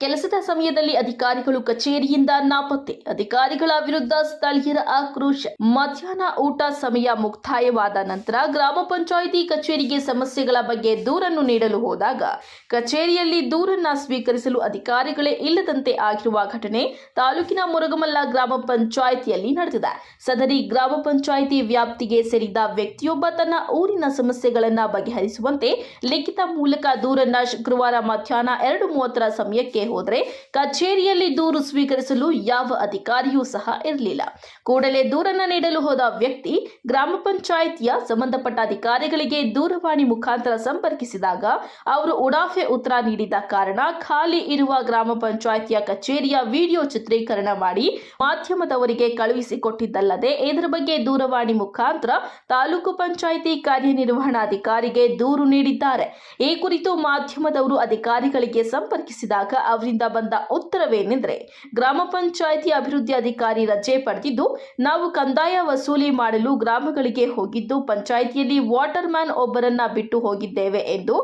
ಕೆಲಸದ ಸಮಯದಲ್ಲಿ ಅಧಿಕಾರಿಗಳು ಕಚೇರಿಯಿಂದ ನಾಪತ್ತೆ. ಅಧಿಕಾರಿಗಳ ವಿರುದ್ಧ ಸ್ಥಳೀಯರ ಆಕ್ರೋಶ. ಮಧ್ಯಾಹ್ನ ಊಟ ಸಮಯ ಮುಕ್ತಾಯವಾದ ನಂತರ ಗ್ರಾಮ ಪಂಚಾಯಿತಿ ಕಚೇರಿಗೆ ಸಮಸ್ಯೆಗಳ ಬಗ್ಗೆ ದೂರನ್ನು ನೀಡಲು ಹೋದಾಗ, ಕಚೇರಿಯಲ್ಲಿ ದೂರನ್ನ ಸ್ವೀಕರಿಸಲು ಅಧಿಕಾರಿಗಳೇ ಇಲ್ಲದಂತೆ ಆಗಿರುವ ಘಟನೆ ತಾಲೂಕಿನ ಮುರುಗಮಲ್ಲ ಗ್ರಾಮ ಪಂಚಾಯಿತಿಯಲ್ಲಿ ನಡೆದಿದೆ. ಸದರಿ ಗ್ರಾಮ ಪಂಚಾಯಿತಿ ವ್ಯಾಪ್ತಿಗೆ ಸೇರಿದ ವ್ಯಕ್ತಿಯೊಬ್ಬ ತನ್ನ ಊರಿನ ಸಮಸ್ಯೆಗಳನ್ನ ಬಗೆಹರಿಸುವಂತೆ ಲಿಖಿತ ಮೂಲಕ ದೂರನ್ನ ಶುಕ್ರವಾರ ಮಧ್ಯಾಹ್ನ ಎರಡು ಮೂವತ್ತರ ಸಮಯಕ್ಕೆ ಹೋದರೆ ಕಚೇರಿಯಲ್ಲಿ ದೂರು ಸ್ವೀಕರಿಸಲು ಯಾವ ಅಧಿಕಾರಿಯೂ ಸಹ ಇರಲಿಲ್ಲ. ಕೂಡಲೇ ದೂರನ್ನ ನೀಡಲು ಹೋದ ವ್ಯಕ್ತಿ ಗ್ರಾಮ ಪಂಚಾಯಿತಿಯ ಸಂಬಂಧಪಟ್ಟ ಅಧಿಕಾರಿಗಳಿಗೆ ದೂರವಾಣಿ ಮುಖಾಂತರ ಸಂಪರ್ಕಿಸಿದಾಗ ಅವರು ಉಡಾಫೆ ಉತ್ತರ ನೀಡಿದ ಕಾರಣ ಖಾಲಿ ಇರುವ ಗ್ರಾಮ ಪಂಚಾಯಿತಿಯ ಕಚೇರಿಯ ವಿಡಿಯೋ ಚಿತ್ರೀಕರಣ ಮಾಡಿ ಮಾಧ್ಯಮದವರಿಗೆ ಕಳುಹಿಸಿಕೊಟ್ಟಿದ್ದಲ್ಲದೆ ಇದರ ಬಗ್ಗೆ ದೂರವಾಣಿ ಮುಖಾಂತರ ತಾಲೂಕು ಪಂಚಾಯಿತಿ ಕಾರ್ಯನಿರ್ವಹಣಾಧಿಕಾರಿಗೆ ದೂರು ನೀಡಿದ್ದಾರೆ. ಈ ಕುರಿತು ಮಾಧ್ಯಮದವರು ಅಧಿಕಾರಿಗಳಿಗೆ ಸಂಪರ್ಕಿಸಿದಾಗ ಅವರಿಂದ ಬಂದ ಉತ್ತರವೇನೆಂದರೆ ಗ್ರಾಮ ಪಂಚಾಯಿತಿ ಅಭಿವೃದ್ಧಿ ಅಧಿಕಾರಿ ರಜೆ ಪಡೆದಿದ್ದು, ನಾವು ಕಂದಾಯ ವಸೂಲಿ ಮಾಡಲು ಗ್ರಾಮಗಳಿಗೆ ಹೋಗಿದ್ದು, ಪಂಚಾಯಿತಿಯಲ್ಲಿ ವಾಟರ್ ಮ್ಯಾನ್ ಒಬ್ಬರನ್ನ ಬಿಟ್ಟು ಹೋಗಿದ್ದೇವೆ ಎಂದು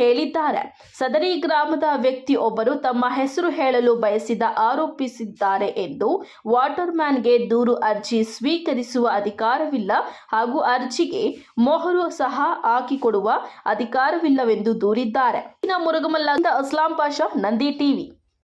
ಹೇಳಿದ್ದಾರೆ. ಸದರಿ ಗ್ರಾಮದ ವ್ಯಕ್ತಿ ಒಬ್ಬರು ತಮ್ಮ ಹೆಸರು ಹೇಳಲು ಬಯಸಿದ ಆರೋಪಿಸಿದ್ದಾರೆ ಎಂದು ವಾಟರ್ ಮ್ಯಾನ್ಗೆ ದೂರು ಅರ್ಜಿ ಸ್ವೀಕರಿಸುವ ಅಧಿಕಾರವಿಲ್ಲ ಹಾಗೂ ಅರ್ಜಿಗೆ ಮೊಹರು ಸಹ ಹಾಕಿಕೊಡುವ ಅಧಿಕಾರವಿಲ್ಲವೆಂದು ದೂರಿದ್ದಾರೆ. ಮುರುಗಮಲ್ಲ ಅಸ್ಲಾಂ ಪಾಷಾ ನಂದಿ ಟಿವಿ.